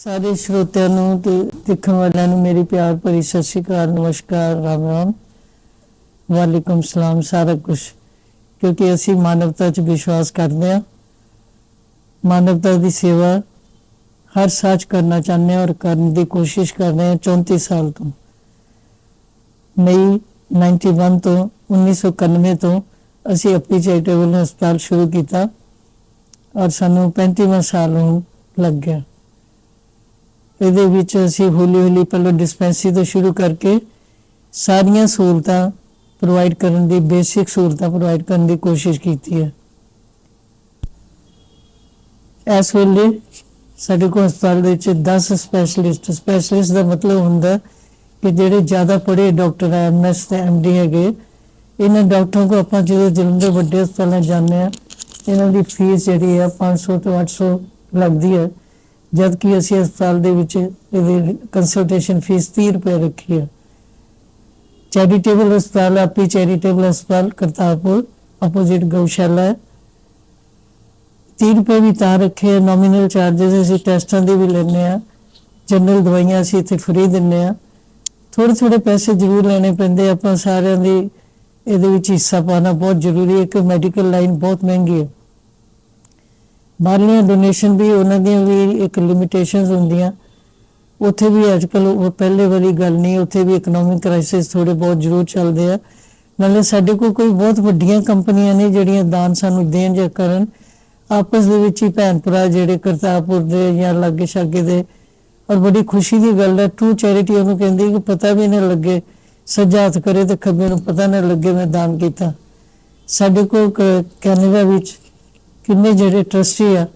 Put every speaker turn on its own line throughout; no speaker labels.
ਸਾਰੇ ਸਰੋਤਿਆਂ ਨੂੰ ਤੇ ਦੇਖਣ ਵਾਲਿਆਂ ਨੂੰ ਮੇਰੀ ਪਿਆਰ ਭਰੀ ਸਤਿ ਸ਼੍ਰੀ ਅਕਾਲ, ਨਮਸਕਾਰ, ਰਾਮ ਰਾਮ। ਵਾਲੇਕੁਮ ਸਲਾਮ ਸਾਰਾ ਕੁਝ ਕਿਉਂਕਿ ਅਸੀਂ ਮਾਨਵਤਾ 'ਚ ਵਿਸ਼ਵਾਸ ਕਰਦੇ ਹਾਂ। ਮਾਨਵਤਾ ਦੀ ਸੇਵਾ ਹਰ ਸਾਚ ਕਰਨਾ ਚਾਹੁੰਦੇ ਹਾਂ ਔਰ ਕਰਨ ਦੀ ਕੋਸ਼ਿਸ਼ ਕਰ ਰਹੇ ਹਾਂ 34 ਸਾਲ ਤੋਂ। ਮਈ 91 ਤੋਂ 1991 ਤੋਂ ਅਸੀਂ ਆਪਣੀ ਚੈਰੀਟੇਬਲ ਹਸਪਤਾਲ ਸ਼ੁਰੂ ਕੀਤਾ ਔਰ ਸਾਨੂੰ 35ਵਾਂ ਸਾਲ ਹੁਣ ਲੱਗ ਗਿਆ। ਇਹਦੇ ਵਿੱਚ ਅਸੀਂ ਹੌਲੀ ਹੌਲੀ ਪਹਿਲਾਂ ਡਿਸਪੈਂਸਰੀ ਤੋਂ ਸ਼ੁਰੂ ਕਰਕੇ ਸਾਰੀਆਂ ਸਹੂਲਤਾਂ ਪ੍ਰੋਵਾਈਡ ਕਰਨ ਦੀ ਬੇਸਿਕ ਸਹੂਲਤਾਂ ਪ੍ਰੋਵਾਈਡ ਕਰਨ ਦੀ ਕੋਸ਼ਿਸ਼ ਕੀਤੀ ਹੈ। ਇਸ ਵੇਲੇ ਸਾਡੇ ਕੋਲ ਹਸਪਤਾਲ ਦੇ ਵਿੱਚ 10 ਸਪੈਸ਼ਲਿਸਟ ਸਪੈਸ਼ਲਿਸਟ ਦਾ ਮਤਲਬ ਹੁੰਦਾ ਕਿ ਜਿਹੜੇ ਜ਼ਿਆਦਾ ਪੜ੍ਹੇ ਡਾਕਟਰ ਹੈ ਐਮਐਸ ਤੇ ਐਮਡੀ ਹੈਗੇ, ਇਹਨਾਂ ਡਾਕਟਰਾਂ ਕੋ ਆਪਾਂ ਜਦੋਂ ਜਲੰਧਰ ਵੱਡੇ ਹਸਪਤਾਲਾਂ ਜਾਂਦੇ ਆ ਇਹਨਾਂ ਦੀ ਫੀਸ ਜਿਹੜੀ ਹੈ 500 ਤੋਂ 800 ਲੱਗਦੀ ਹੈ। ਜਦ ਕਿ ਅਸੀਂ ਹਸਪਤਾਲ ਦੇ ਵਿੱਚ ਇਹਦੀ ਕੰਸਲਟੇਸ਼ਨ ਫੀਸ 30 ਰੁਪਏ ਰੱਖੀ ਹੈ। ਚੈਰੀਟੇਬਲ ਹਸਪਤਾਲ, ਆਪੀ ਚੈਰੀਟੇਬਲ ਹਸਪਤਾਲ, ਕਰਤਾਰਪੁਰ ਆਪੋਜ਼ਿਟ ਗਊਸ਼ਾਲਾ ਹੈ। 30 ਰੁਪਏ ਵੀ ਤਾਂ ਰੱਖੇ ਨੋਮੀਨਲ ਚਾਰजेस ਅਸੀਂ ਟੈਸਟਾਂ ਦੇ ਵੀ ਲੈਂਦੇ ਆ ਜਨਰਲ ਦਵਾਈਆਂ ਅਸੀਂ ਇੱਥੇ ਫ੍ਰੀ ਦਿੰਦੇ ਆ ਥੋੜੇ ਥੋੜੇ ਪੈਸੇ ਜ਼ਰੂਰ ਲੈਣੇ ਪੈਂਦੇ, ਆਪਾਂ ਸਾਰਿਆਂ ਦੀ ਇਹਦੇ ਵਿੱਚ ਹਿੱਸਾ ਪਾਣਾ ਬਹੁਤ ਜ਼ਰੂਰੀ ਹੈ ਕਿ ਮੈਡੀਕਲ ਲਾਈਨ ਬਹੁਤ ਮਹਿੰਗੀ ਹੈ। ਬਾਹਰਲੀਆਂ ਡੋਨੇਸ਼ਨ ਵੀ ਉਹਨਾਂ ਦੀਆਂ ਵੀ ਇੱਕ ਲਿਮਿਟੇਸ਼ਨਸ ਹੁੰਦੀਆਂ। ਉੱਥੇ ਵੀ ਅੱਜਕੱਲ ਉਹ ਪਹਿਲੇ ਵਾਲੀ ਗੱਲ ਨਹੀਂ, ਉੱਥੇ ਵੀ ਇਕਨੋਮਿਕ ਕ੍ਰਾਈਸਿਸ ਥੋੜੇ ਬਹੁਤ ਜ਼ਰੂਰ ਚੱਲਦੇ ਆ। ਨਾਲੇ ਸਾਡੇ ਕੋਲ ਕੋਈ ਬਹੁਤ ਵੱਡੀਆਂ ਕੰਪਨੀਆਂ ਨੇ ਜਿਹੜੀਆਂ ਦਾਨ ਸਾਨੂੰ ਦੇਣ ਜਾਂ ਕਰਨ। ਆਪਸ ਦੇ ਵਿੱਚ ਹੀ ਭੈਣ ਭਰਾ ਜਿਹੜੇ ਕਰਤਾਰਪੁਰ ਦੇ ਜਾਂ ਲਾਗੇ ਛਾਗੇ ਦੇ। ਔਰ ਬੜੀ ਖੁਸ਼ੀ ਦੀ ਗੱਲ ਹੈ ਟਰੂ ਚੈਰਿਟੀ ਉਹਨੂੰ ਕਹਿੰਦੀ ਕਿ ਪਤਾ ਵੀ ਨਾ ਲੱਗੇ ਸੱਜਾ ਹੱਥ ਕਰੇ ਤੇ ਖੱਬੇ ਨੂੰ ਪਤਾ ਨਾ ਲੱਗੇ ਮੈਂ ਦਾਨ ਕੀਤਾ। ਸਾਡੇ ਕੋਲ ਕ- ਕੈਨੇਡਾ ਵਿੱਚ ਕਿੰਨੇ ਜਿਹੜੇ ਟਰਸਟੀ ਆ,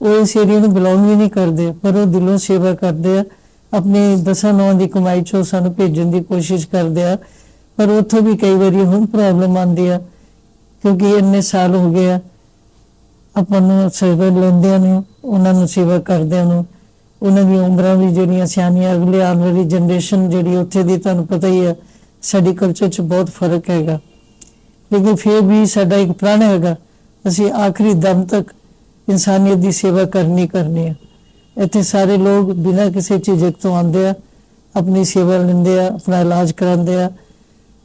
ਉਹ ਇਸ ਏਰੀਆ ਨੂੰ ਬਿਲੋਂਗ ਵੀ ਨਹੀਂ ਕਰਦੇ, ਪਰ ਉਹ ਦਿਲੋਂ ਸੇਵਾ ਕਰਦੇ ਆ, ਆਪਣੇ ਦਸਾਂ ਨੌਂ ਦੀ ਕਮਾਈ ਚੋਂ ਸਾਨੂੰ ਭੇਜਣ ਦੀ ਕੋਸ਼ਿਸ਼ ਕਰਦੇ ਆ, ਪਰ ਉੱਥੋਂ ਵੀ ਕਈ ਵਾਰੀ ਹੁਣ ਪ੍ਰੋਬਲਮ ਆਉਂਦੀ ਆ, ਕਿਉਂਕਿ ਇੰਨੇ ਸਾਲ ਹੋ ਗਏ ਆ, ਆਪਾਂ ਨੂੰ ਸੇਵਾ ਲੈਂਦਿਆਂ ਨੂੰ, ਉਹਨਾਂ ਨੂੰ ਸੇਵਾ ਕਰਦਿਆਂ ਨੂੰ, ਉਹਨਾਂ ਦੀ ਉਮਰਾਂ ਵੀ ਜਿਹੜੀਆਂ ਸਿਆਣੀਆਂ, ਅਗਲੇ ਆਉਣ ਵਾਲੀ ਜਨਰੇਸ਼ਨ ਜਿਹੜੀ ਉੱਥੇ ਦੀ ਤੁਹਾਨੂੰ ਪਤਾ ਹੀ ਆ, ਸਾਡੀ ਕਲਚਰ 'ਚ ਬਹੁਤ ਫ਼ਰਕ ਹੈਗਾ। ਲੇਕਿਨ ਫਿਰ ਵੀ ਸਾਡਾ ਇੱਕ ਪ੍ਰਣ ਹੈਗਾ ਅਸੀਂ ਆਖਰੀ ਦਮ ਤੱਕ ਇਨਸਾਨੀਅਤ ਦੀ ਸੇਵਾ ਕਰਨੀ ਕਰਨੀ ਹੈ। ਇੱਥੇ ਸਾਰੇ ਲੋਕ ਬਿਨਾਂ ਕਿਸੇ ਝਿਜਕ ਤੋਂ ਆਉਂਦੇ ਆ ਆਪਣੀ ਸੇਵਾ ਲੈਂਦੇ ਆ ਆਪਣਾ ਇਲਾਜ ਕਰਾਉਂਦੇ ਆ।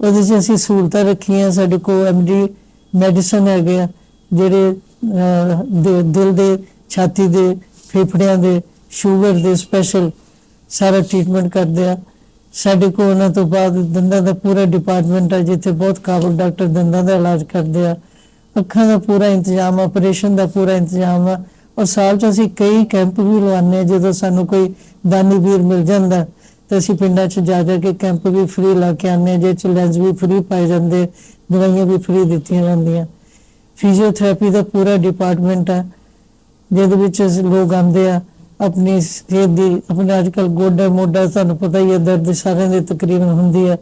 ਉਹਦੇ 'ਚ ਅਸੀਂ ਸਹੂਲਤਾਂ ਰੱਖੀਆਂ ਸਾਡੇ ਕੋਲ ਐਮਡੀ ਮੈਡੀਸਨ ਹੈਗੇ ਆ ਜਿਹੜੇ ਅਹ, ਦਿਲ ਦੇ ਛਾਤੀ ਦੇ ਫੇਫੜਿਆਂ ਦੇ ਸ਼ੂਗਰ ਦੇ ਸਪੈਸ਼ਲ ਸਾਰਾ ਟ੍ਰੀਟਮੈਂਟ ਕਰਦੇ ਆ। ਸਾਡੇ ਕੋਲ ਉਹਨਾਂ ਤੋਂ ਬਾਅਦ ਦੰਦਾਂ ਦਾ ਪੂਰਾ ਡਿਪਾਰਟਮੈਂਟ ਆ ਜਿੱਥੇ ਬਹੁਤ ਕਾਬਲ ਡਾਕਟਰ ਦੰਦਾਂ ਦਾ ਇਲਾਜ ਕਰਦੇ ਆ। ਅੱਖਾਂ ਦਾ ਪੂਰਾ ਇੰਤਜ਼ਾਮ ਆਪਰੇਸ਼ਨ ਦਾ ਪੂਰਾ ਇੰਤਜ਼ਾਮ ਆ। ਔਰ ਸਾਲ ਚ ਅਸੀਂ ਕਈ ਕੈਂਪ ਵੀ ਲਵਾਉਂਦੇ ਹਾਂ, ਜਦੋਂ ਸਾਨੂੰ ਕੋਈ ਦਾਨੀ ਵੀਰ ਮਿਲ ਜਾਂਦਾ, ਤਾਂ ਅਸੀਂ ਪਿੰਡਾਂ 'ਚ ਜਾ ਜਾ ਕੇ ਕੈਂਪ ਵੀ ਫ੍ਰੀ ਲਾ ਕੇ ਆਉਂਦੇ ਹਾਂ ਜੇ ਚ ਲੈਂਸ ਵੀ ਫ੍ਰੀ ਪਾਏ ਜਾਂਦੇ, ਦਵਾਈਆਂ ਵੀ ਫ੍ਰੀ ਦਿੱਤੀਆਂ ਜਾਂਦੀਆਂ। ਫਿਜ਼ੀਓਥੈਰੇਪੀ ਦਾ ਪੂਰਾ ਡਿਪਾਰਟਮੈਂਟ ਆ, ਜਿਹਦੇ ਵਿੱਚ ਅਸੀਂ ਲੋਕ ਆਉਂਦੇ ਆ, ਆਪਣੀ ਸਿਹਤ ਦੀ, ਆਪਣੇ ਅੱਜਕੱਲ ਗੋਡਾ ਮੋਢਾ ਤੁਹਾਨੂੰ ਪਤਾ ਹੀ ਹੈ ਦਰਦ ਸਾਰਿਆਂ ਦੇ ਤਕਰੀਬਨ ਹੁੰਦੀ ਆ,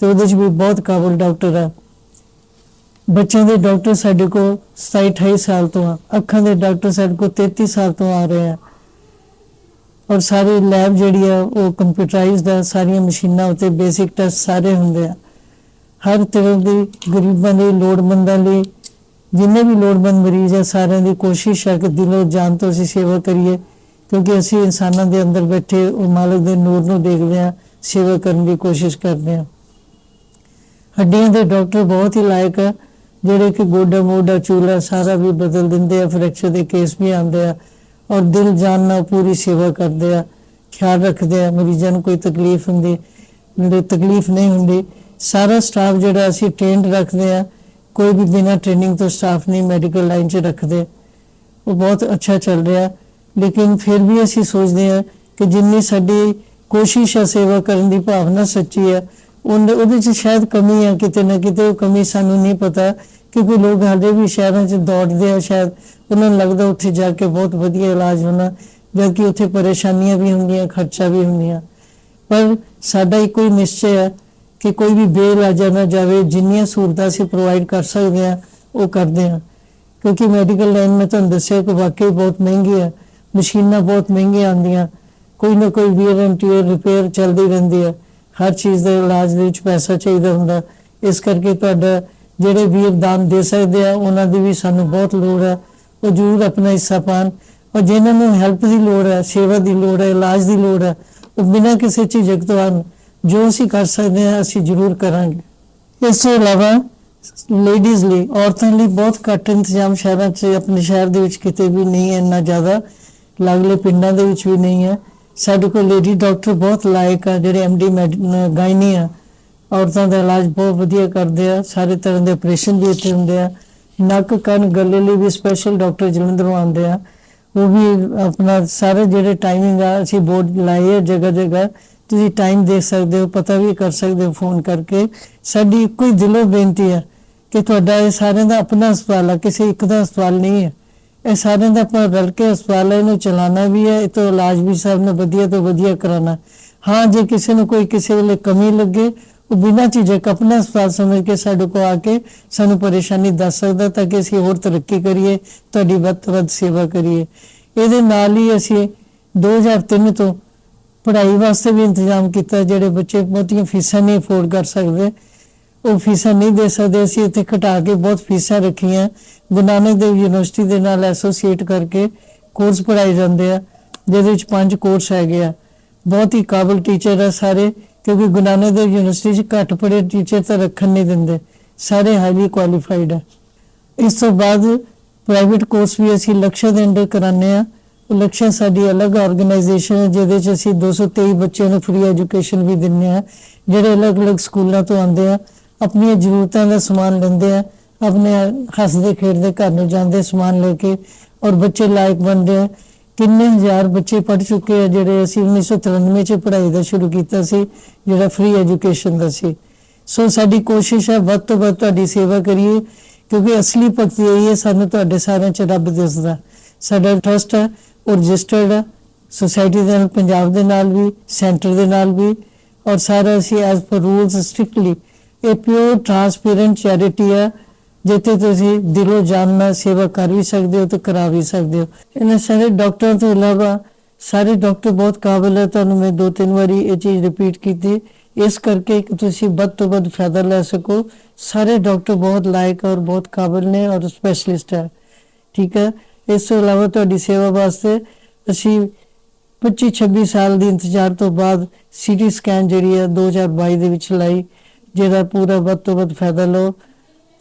ਤੇ ਉਹਦੇ 'ਚ ਵੀ ਬਹੁਤ ਕਾਬਲ ਡਾਕਟਰ ਆ। ਬੱਚਿਆਂ ਦੇ ਡਾਕਟਰ ਸਾਡੇ ਕੋਲ 27 28 ਸਾਲ ਤੋਂ ਆ। ਅੱਖਾਂ ਦੇ ਡਾਕਟਰ ਸਾਡੇ ਕੋਲ 33 ਸਾਲ ਤੋਂ ਆ ਰਹੇ ਆ। ਔਰ ਸਾਰੀ ਲੈਬ ਜਿਹੜੀ ਆ, ਉਹ ਕੰਪਿਊਟਰਾਈਜ਼ਡ ਆ। ਸਾਰੀਆਂ ਮਸ਼ੀਨਾਂ ਉੱਤੇ ਬੇਸਿਕ ਟੈਸਟ ਸਾਰੇ ਹੁੰਦੇ ਆ। ਹਰ ਤਰ੍ਹਾਂ ਦੀ ਗਰੀਬਾਂ ਲਈ, ਲੋੜਵੰਦਾਂ ਲਈ, ਜਿੰਨੇ ਵੀ ਲੋੜਵੰਦ ਮਰੀਜ਼ ਆ, ਸਾਰਿਆਂ ਦੀ ਕੋਸ਼ਿਸ਼ ਹੈ ਕਿ ਦਿਲੋਂ ਜਾਨ ਤੋਂ ਅਸੀਂ ਸੇਵਾ ਕਰੀਏ। ਕਿਉਂਕਿ ਅਸੀਂ ਇਨਸਾਨਾਂ ਦੇ ਅੰਦਰ ਬੈਠੇ, ਉਹ ਮਾਲਕ ਦੇ ਨੂਰ ਨੂੰ ਦੇਖਦੇ ਆ, ਸੇਵਾ ਕਰਨ ਦੀ ਕੋਸ਼ਿਸ਼ ਕਰਦੇ ਆ। ਹੱਡੀਆਂ ਦੇ ਡਾਕਟਰ ਬਹੁਤ ਹੀ ਲਾਇਕ ਆ। ਜਿਹੜੇ ਕਿ ਗੋਡਾ ਮੋਢਾ ਚੂਲਾ ਸਾਰਾ ਵੀ ਬਦਲ ਦਿੰਦੇ ਆ ਫ੍ਰੈਕਚਰ ਦੇ ਕੇਸ ਵੀ ਆਉਂਦੇ ਆ ਔਰ ਦਿਲ ਜਾਨ ਨਾਲ ਪੂਰੀ ਸੇਵਾ ਕਰਦੇ ਆ, ਖਿਆਲ ਰੱਖਦੇ ਆ ਮਰੀਜ਼ਾਂ ਨੂੰ ਕੋਈ ਤਕਲੀਫ ਹੁੰਦੀ ਜਿਹੜੇ ਤਕਲੀਫ ਨਹੀਂ ਹੁੰਦੀ। ਸਾਰਾ ਸਟਾਫ ਜਿਹੜਾ ਅਸੀਂ ਟ੍ਰੇਨਡ ਰੱਖਦੇ ਆ, ਕੋਈ ਵੀ ਬਿਨਾਂ ਟ੍ਰੇਨਿੰਗ ਤੋਂ ਸਟਾਫ ਨਹੀਂ ਮੈਡੀਕਲ ਲਾਈਨ 'ਚ ਰੱਖਦੇ। ਉਹ ਬਹੁਤ ਅੱਛਾ ਚੱਲ ਰਿਹਾ, ਲੇਕਿਨ ਫਿਰ ਵੀ ਅਸੀਂ ਸੋਚਦੇ ਆ ਕਿ ਜਿੰਨੀ ਸਾਡੀ ਕੋਸ਼ਿਸ਼ ਹੈ ਸੇਵਾ ਕਰਨ ਦੀ, ਭਾਵਨਾ ਸੱਚੀ ਹੈ ਉਹਦੇ ਉਹਦੇ 'ਚ ਸ਼ਾਇਦ ਕਮੀ ਹੈ ਕਿਤੇ ਨਾ ਕਿਤੇ ਉਹ ਕਮੀ ਸਾਨੂੰ ਨਹੀਂ ਪਤਾ। ਕਿਉਂਕਿ ਲੋਕ ਹਾਲੇ ਵੀ ਸ਼ਹਿਰਾਂ 'ਚ ਦੌੜਦੇ ਆ, ਸ਼ਾਇਦ ਉਹਨਾਂ ਨੂੰ ਲੱਗਦਾ ਉੱਥੇ ਜਾ ਕੇ ਬਹੁਤ ਵਧੀਆ ਇਲਾਜ ਹੋਣਾ, ਜਦਕਿ ਉੱਥੇ ਪਰੇਸ਼ਾਨੀਆਂ ਵੀ ਹੁੰਦੀਆਂ, ਖਰਚਾ ਵੀ ਹੁੰਦੀਆਂ। ਪਰ ਸਾਡਾ ਇੱਕੋ ਹੀ ਨਿਸ਼ਚੈ ਹੈ ਕਿ ਕੋਈ ਵੀ ਬੇਇਲਾਜਾ ਨਾ ਜਾਵੇ, ਜਿੰਨੀਆਂ ਸਹੂਲਤਾਂ ਅਸੀਂ ਪ੍ਰੋਵਾਈਡ ਕਰ ਸਕਦੇ ਆ, ਉਹ ਕਰਦੇ ਆ। ਕਿਉਂਕਿ ਮੈਡੀਕਲ ਲਾਈਨ ਮੈਂ ਤੁਹਾਨੂੰ ਦੱਸਿਆ ਕਿ ਵਾਕਈ ਬਹੁਤ ਮਹਿੰਗੀ ਆ ਮਸ਼ੀਨਾਂ ਬਹੁਤ ਮਹਿੰਗੀਆਂ ਆਉਂਦੀਆਂ। ਕੋਈ ਨਾ ਕੋਈ ਵੀਅਰ ਐਂਡ ਟੀਅਰ ਰਿਪੇਅਰ ਚੱਲਦੀ ਰਹਿੰਦੀ ਆ। ਹਰ ਚੀਜ਼ ਦੇ ਇਲਾਜ ਦੇ ਵਿੱਚ ਪੈਸਾ ਚਾਹੀਦਾ ਹੁੰਦਾ। ਇਸ ਕਰਕੇ ਤੁਹਾਡਾ ਜਿਹੜੇ ਵੀਰ ਦਾਨ ਦੇ ਸਕਦੇ ਆ, ਉਹਨਾਂ ਦੀ ਵੀ ਸਾਨੂੰ ਬਹੁਤ ਲੋੜ ਹੈ। ਉਹ ਜ਼ਰੂਰ ਆਪਣਾ ਹਿੱਸਾ ਪਾਣ। ਔਰ ਜਿਨ੍ਹਾਂ ਨੂੰ ਹੈਲਪ ਦੀ ਲੋੜ ਹੈ, ਸੇਵਾ ਦੀ ਲੋੜ ਹੈ, ਇਲਾਜ ਦੀ ਲੋੜ ਹੈ, ਉਹ ਬਿਨਾਂ ਕਿਸੇ ਝਿਜਕ ਤੋਂ ਆਉਣ ਜੋ ਅਸੀਂ ਕਰ ਸਕਦੇ ਹਾਂ, ਅਸੀਂ ਜ਼ਰੂਰ ਕਰਾਂਗੇ। ਇਸ ਤੋਂ ਇਲਾਵਾ ਲੇਡੀਜ਼ ਲਈ, ਔਰਤਾਂ ਲਈ ਬਹੁਤ ਘੱਟ ਇੰਤਜ਼ਾਮ ਸ਼ਹਿਰਾਂ 'ਚ, ਆਪਣੇ ਸ਼ਹਿਰ ਦੇ ਵਿੱਚ ਕਿਤੇ ਵੀ ਨਹੀਂ ਹੈ ਇੰਨਾ ਜ਼ਿਆਦਾ। ਲਗਲੇ ਪਿੰਡਾਂ ਦੇ ਵਿੱਚ ਵੀ ਨਹੀਂ ਹੈ। ਸਾਡੇ ਕੋਲ ਲੇਡੀ ਡਾਕਟਰ ਬਹੁਤ ਲਾਇਕ ਆ, ਜਿਹੜੇ ਐਮਡੀ ਗਾਇਨੀ ਆ। ਔਰਤਾਂ ਦਾ ਇਲਾਜ ਬਹੁਤ ਵਧੀਆ ਕਰਦੇ ਆ, ਸਾਰੇ ਤਰ੍ਹਾਂ ਦੇ ਆਪਰੇਸ਼ਨ ਵੀ ਇੱਥੇ ਹੁੰਦੇ ਆ। ਨੱਕ, ਕੰਨ, ਗਲੇ ਲਈ ਵੀ ਸਪੈਸ਼ਲ ਡਾਕਟਰ ਜਲੰਧਰੋਂ ਆਉਂਦੇ ਆ। ਉਹ ਵੀ ਆਪਣਾ ਸਾਰੇ ਜਿਹੜੇ ਟਾਈਮਿੰਗ ਆ, ਅਸੀਂ ਬੋਰਡ ਲਾਏ ਆ ਜਗ੍ਹਾ ਜਗ੍ਹਾ। ਤੁਸੀਂ ਟਾਈਮ ਦੇਖ ਸਕਦੇ ਹੋ, ਪਤਾ ਵੀ ਕਰ ਸਕਦੇ ਹੋ ਫੋਨ ਕਰਕੇ। ਸਾਡੀ ਕੋਈ ਦਿਲੋਂ ਬੇਨਤੀ ਹੈ ਕਿ ਤੁਹਾਡਾ ਇਹ ਸਾਰਿਆਂ ਦਾ ਆਪਣਾ ਹਸਪਤਾਲ ਹੈ ਕਿਸੇ ਇੱਕ ਦਾ ਹਸਪਤਾਲ ਨਹੀਂ ਹੈ ਇਹ ਸਾਰਿਆਂ ਦਾ ਆਪਣਾ ਰਲ ਕੇ ਹਸਪਤਾਲ ਹੈ ਇਹਨੂੰ ਚਲਾਉਣਾ ਵੀ ਹੈ ਇਹ ਤੋਂ ਇਲਾਜ ਵੀ ਸਭ ਨੇ ਵਧੀਆ ਤੋਂ ਵਧੀਆ ਕਰਾਉਣਾ। ਹਾਂ, ਜੇ ਕਿਸੇ ਨੂੰ ਕੋਈ ਕਿਸੇ ਵੇਲੇ ਕਮੀ ਲੱਗੇ ਉਹ ਬਿਨਾਂ ਝਿਜਕ ਆਪਣਾ ਹਸਪਤਾਲ ਸਮਝ ਕੇ ਸਾਡੇ ਕੋਲ ਆ ਕੇ ਸਾਨੂੰ ਪਰੇਸ਼ਾਨੀ ਦੱਸ ਸਕਦਾ ਤਾਂ ਕਿ ਅਸੀਂ ਹੋਰ ਤਰੱਕੀ ਕਰੀਏ, ਤੁਹਾਡੀ ਵੱਧ ਤੋਂ ਵੱਧ ਸੇਵਾ ਕਰੀਏ। ਇਹਦੇ ਨਾਲ ਹੀ ਅਸੀਂ 2003 ਤੋਂ ਪੜ੍ਹਾਈ ਵਾਸਤੇ ਵੀ ਇੰਤਜ਼ਾਮ ਕੀਤਾ, ਜਿਹੜੇ ਬੱਚੇ ਬਹੁਤੀਆਂ ਫੀਸਾਂ ਨਹੀਂ ਅਫੋਰਡ ਕਰ ਸਕਦੇ। ਉਹ ਫੀਸਾਂ ਨਹੀਂ ਦੇ ਸਕਦੇ, ਅਸੀਂ ਇੱਥੇ ਘਟਾ ਕੇ ਬਹੁਤ ਫੀਸਾਂ ਰੱਖੀਆਂ। ਗੁਰੂ ਨਾਨਕ ਦੇਵ ਯੂਨੀਵਰਸਿਟੀ ਦੇ ਨਾਲ ਐਸੋਸੀਏਟ ਕਰਕੇ ਕੋਰਸ ਪੜਾਏ ਜਾਂਦੇ ਆ, ਜਿਹਦੇ ਵਿੱਚ ਪੰਜ ਕੋਰਸ ਹੈਗੇ ਆ। ਬਹੁਤ ਹੀ ਕਾਬਲ ਟੀਚਰ ਆ ਸਾਰੇ। ਕਿਉਂਕਿ ਗੁਰੂ ਨਾਨਕ ਦੇਵ ਯੂਨੀਵਰਸਿਟੀ 'ਚ ਘੱਟ ਪੜ੍ਹੇ ਟੀਚਰ ਤਾਂ ਰੱਖਣ ਨਹੀਂ ਦਿੰਦੇ। ਸਾਰੇ ਹਾਈਲੀ ਕੁਆਲੀਫਾਈਡ ਆ। ਇਸ ਤੋਂ ਬਾਅਦ ਪ੍ਰਾਈਵੇਟ ਕੋਰਸ ਵੀ ਅਸੀਂ ਲਕਸ਼ਯ ਦੇ ਅੰਡਰ ਕਰਾਉਂਦੇ ਆ ਲਕਸ਼ਯ ਸਾਡੀ ਅਲੱਗ ਆਰਗੇਨਾਈਜੇਸ਼ਨ ਹੈ, ਜਿਹਦੇ 'ਚ ਅਸੀਂ 223 ਬੱਚਿਆਂ ਨੂੰ ਫ੍ਰੀ ਐਜੂਕੇਸ਼ਨ ਵੀ ਦਿੰਦੇ ਆ ਜਿਹੜੇ ਅਲੱਗ-ਅਲੱਗ ਸਕੂਲਾਂ ਤੋਂ ਆਉਂਦੇ ਆ। ਆਪਣੀਆਂ ਜ਼ਰੂਰਤਾਂ ਦਾ ਸਮਾਨ ਲੈਂਦੇ ਆ, ਆਪਣੇ ਹੱਸਦੇ ਖੇਡਦੇ ਘਰ ਨੂੰ ਜਾਂਦੇ ਸਮਾਨ ਲੈ ਕੇ, ਔਰ ਬੱਚੇ ਲਾਇਕ ਬਣਦੇ ਆ। ਕਿੰਨੇ ਹਜ਼ਾਰ ਬੱਚੇ ਪੜ ਚੁੱਕੇ ਆ, ਜਿਹੜੇ ਅਸੀਂ 1993 ਚ ਪੜ੍ਹਾਈ ਦਾ ਸ਼ੁਰੂ ਕੀਤਾ ਸੀ, ਜਿਹੜਾ ਫ੍ਰੀ ਐਜੂਕੇਸ਼ਨ ਦਾ ਸੀ। ਸੋ ਸਾਡੀ ਕੋਸ਼ਿਸ਼ ਹੈ ਵੱਧ ਤੋਂ ਵੱਧ ਤੁਹਾਡੀ ਸੇਵਾ ਕਰੀਏ, ਕਿਉਂਕਿ ਅਸਲੀ ਭਗਤੀ ਇਹ ਹੈ, ਸਾਨੂੰ ਤੁਹਾਡੇ ਸਾਰਿਆਂ ਚ ਰੱਬ ਦਿਸਦਾ। ਸਾਡਾ ਟਰਸਟ ਹੈ, ਉਹ ਰਜਿਸਟਰਡ ਹੈ ਸੁਸਾਇਟੀ ਦੇ ਨਾਲ, ਪੰਜਾਬ ਦੇ ਨਾਲ ਵੀ ਸੈਂਟਰ ਦੇ ਨਾਲ ਵੀ, ਔਰ ਸਾਰਾ ਅਸੀਂ ਐਸ ਪਰ ਰੂਲਸ ਸਟ੍ਰਿਕਟਲੀ ਇਹ ਪਿਓਰ ਟ੍ਰਾਂਸਪੇਰੈਂਟ ਚੈਰਿਟੀ ਹੈ ਜਿੱਥੇ ਤੁਸੀਂ ਦਿਲੋਂ ਜਾਨ ਨਾਲ ਸੇਵਾ ਕਰ ਵੀ ਸਕਦੇ ਹੋ ਤੇ ਕਰਾ ਵੀ ਸਕਦੇ ਹੋ। ਇਹਨਾਂ ਸਾਰੇ ਡਾਕਟਰਾਂ ਤੋਂ ਇਲਾਵਾ ਸਾਰੇ ਡਾਕਟਰ ਬਹੁਤ ਕਾਬਿਲ ਹੈ। ਤੁਹਾਨੂੰ ਮੈਂ ਦੋ ਤਿੰਨ ਵਾਰੀ ਇਹ ਚੀਜ਼ ਰਿਪੀਟ ਕੀਤੀ। ਇਸ ਕਰਕੇ ਕਿ ਤੁਸੀਂ ਵੱਧ ਤੋਂ ਵੱਧ ਫਾਇਦਾ ਲੈ ਸਕੋ। ਸਾਰੇ ਡਾਕਟਰ ਬਹੁਤ ਲਾਇਕ ਔਰ ਬਹੁਤ ਕਾਬਿਲ ਨੇ ਔਰ ਸਪੈਸ਼ਲਿਸਟ ਹੈ। ਠੀਕ ਹੈ? ਇਸ ਤੋਂ ਇਲਾਵਾ ਤੁਹਾਡੀ ਸੇਵਾ ਵਾਸਤੇ ਅਸੀਂ 25 26 ਸਾਲ ਦੀ ਇੰਤਜ਼ਾਰ ਤੋਂ ਬਾਅਦ ਸੀਟੀ ਸਕੈਨ ਜਿਹੜੀ ਹੈ 2022 ਦੇ ਵਿੱਚ ਲਾਈ, ਜਿਹਦਾ ਪੂਰਾ ਵੱਧ ਤੋਂ ਵੱਧ ਫਾਇਦਾ ਲਓ।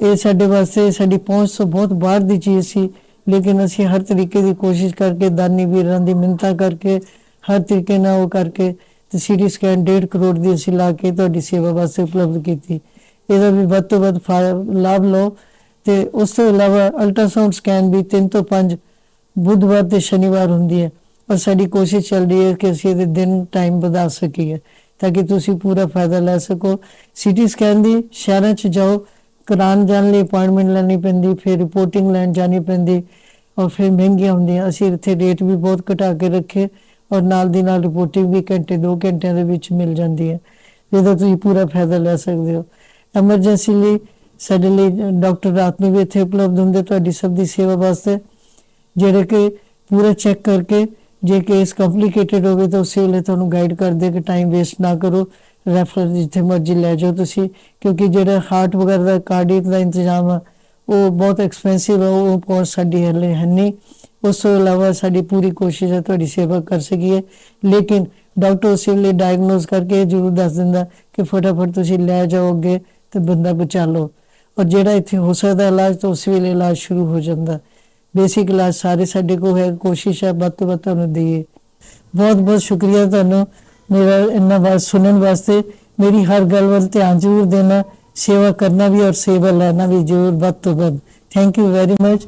ਇਹ ਸਾਡੇ ਵਾਸਤੇ, ਸਾਡੀ ਪਹੁੰਚ ਤੋਂ ਬਹੁਤ ਬਾਹਰ ਦੀ ਚੀਜ਼ ਸੀ। ਲੇਕਿਨ ਅਸੀਂ ਹਰ ਤਰੀਕੇ ਦੀ ਕੋਸ਼ਿਸ਼ ਕਰਕੇ, ਦਾਨੀ ਵੀਰਾਂ ਦੀ ਮਿੰਤਾ ਕਰਕੇ, ਹਰ ਤਰੀਕੇ ਨਾਲ ਉਹ ਕਰਕੇ ਤੇ ਸੀਟੀ ਸਕੈਨ 1.5 ਕਰੋੜ ਦੀ ਅਸੀਂ ਲਾ ਕੇ ਤੁਹਾਡੀ ਸੇਵਾ ਵਾਸਤੇ ਉਪਲਬਧ ਕੀਤੀ। ਇਹਦਾ ਵੀ ਵੱਧ ਤੋਂ ਵੱਧ ਫਾ- ਲਾਭ ਲਓ। ਤੇ ਉਸ ਤੋਂ ਇਲਾਵਾ ਅਲਟਰਾਸਾਊਂਡ ਸਕੈਨ ਵੀ 3 ਤੋਂ 5 ਬੁੱਧਵਾਰ ਤੇ ਸ਼ਨੀਵਾਰ ਹੁੰਦੀ ਹੈ। ਔਰ ਸਾਡੀ ਕੋਸ਼ਿਸ਼ ਚੱਲ ਰਹੀ ਹੈ ਕਿ ਅਸੀਂ ਇਹਦੇ ਦਿਨ ਟਾਈਮ ਵਧਾ ਸਕੀਏ, ਤਾਂ ਕਿ ਤੁਸੀਂ ਪੂਰਾ ਫਾਇਦਾ ਲੈ ਸਕੋ। ਸੀਟੀ ਸਕੈਨ ਦੀ ਸ਼ਹਿਰਾਂ 'ਚ ਜਾਓ ਕਰਾਉਣ ਜਾਣ ਲਈ ਅਪਾਇੰਟਮੈਂਟ ਲੈਣੀ ਪੈਂਦੀ, ਫਿਰ ਰਿਪੋਰਟਿੰਗ ਲੈਣ ਜਾਣੀ ਪੈਂਦੀ ਔਰ ਫਿਰ ਮਹਿੰਗੀਆਂ ਹੁੰਦੀਆਂ। ਅਸੀਂ ਇੱਥੇ ਰੇਟ ਵੀ ਬਹੁਤ ਘਟਾ ਕੇ ਰੱਖੇ ਔਰ ਨਾਲ ਦੀ ਨਾਲ ਰਿਪੋਰਟਿੰਗ ਵੀ ਘੰਟੇ 2 ਘੰਟਿਆਂ ਦੇ ਵਿੱਚ ਮਿਲ ਜਾਂਦੀ ਹੈ। ਜਿਹਦਾ ਤੁਸੀਂ ਪੂਰਾ ਫਾਇਦਾ ਲੈ ਸਕਦੇ ਹੋ। ਐਮਰਜੈਂਸੀ ਲਈ ਸਾਡੇ ਲਈ ਡਾਕਟਰ ਰਾਤ ਨੂੰ ਵੀ ਇੱਥੇ ਉਪਲਬਧ ਹੁੰਦੇ, ਤੁਹਾਡੀ ਸਭ ਦੀ ਸੇਵਾ ਵਾਸਤੇ। ਜਿਹੜੇ ਕਿ ਪੂਰਾ ਚੈੱਕ ਕਰਕੇ ਜੇ ਕੇਸ ਕੰਪਲਿਕੇਟਡ ਹੋਵੇ ਤਾਂ ਉਸੇ ਵੇਲੇ ਤੁਹਾਨੂੰ ਗਾਈਡ ਕਰਦੇ ਕਿ ਟਾਈਮ ਵੇਸਟ ਨਾ ਕਰੋ। ਰੈਫਰ ਜਿੱਥੇ ਮਰਜ਼ੀ ਲੈ ਜਾਓ ਤੁਸੀਂ, ਕਿਉਂਕਿ ਜਿਹੜਾ ਹਾਰਟ ਵਗੈਰਾ ਦਾ ਕਾਰਡੀਅਕ ਦਾ ਇੰਤਜ਼ਾਮ ਆ, ਉਹ ਬਹੁਤ ਐਕਸਪੈਂਸਿਵ ਹੈ ਉਹ ਕੋਰਸ ਸਾਡੀ ਹਲੇ ਹੈ ਨਹੀਂ। ਉਸ ਤੋਂ ਇਲਾਵਾ ਸਾਡੀ ਪੂਰੀ ਕੋਸ਼ਿਸ਼ ਹੈ ਤੁਹਾਡੀ ਸੇਵਾ ਕਰ ਸਕੀਏ। ਲੇਕਿਨ ਡਾਕਟਰ ਉਸੇ ਵੇਲੇ ਡਾਇਗਨੋਸ ਕਰਕੇ ਇਹ ਜ਼ਰੂਰ ਦੱਸ ਦਿੰਦਾ ਕਿ ਫਟਾਫਟ ਤੁਸੀਂ ਲੈ ਜਾਓ ਅੱਗੇ ਤੇ ਬੰਦਾ ਬਚਾ ਲਓ। ਔਰ ਜਿਹੜਾ ਇੱਥੇ ਹੋ ਸਕਦਾ ਇਲਾਜ, ਤਾਂ ਉਸ ਵੇਲੇ ਇਲਾਜ ਸ਼ੁਰੂ ਹੋ ਜਾਂਦਾ। ਬੇਸਿਕ ਇਲਾਜ ਸਾਰੇ ਸਾਡੇ ਕੋਲ ਹੈ, ਕੋਸ਼ਿਸ਼ ਹੈ ਵੱਧ ਤੋਂ ਵੱਧ ਤੁਹਾਨੂੰ ਦਈਏ। ਬਹੁਤ ਬਹੁਤ ਸ਼ੁਕਰੀਆ ਤੁਹਾਨੂੰ। ਮੇਰਾ ਇਹਨਾਂ ਬਾਤ ਸੁਣਨ ਵਾਸਤੇ ਮੇਰੀ ਹਰ ਗੱਲ ਵੱਲ ਧਿਆਨ ਜ਼ਰੂਰ ਦੇਣਾ, ਸੇਵਾ ਕਰਨਾ ਵੀ ਔਰ ਸੇਵਾ ਲੈਣਾ ਵੀ ਜ਼ਰੂਰ ਵੱਧ ਤੋਂ ਵੱਧ। Thank you very much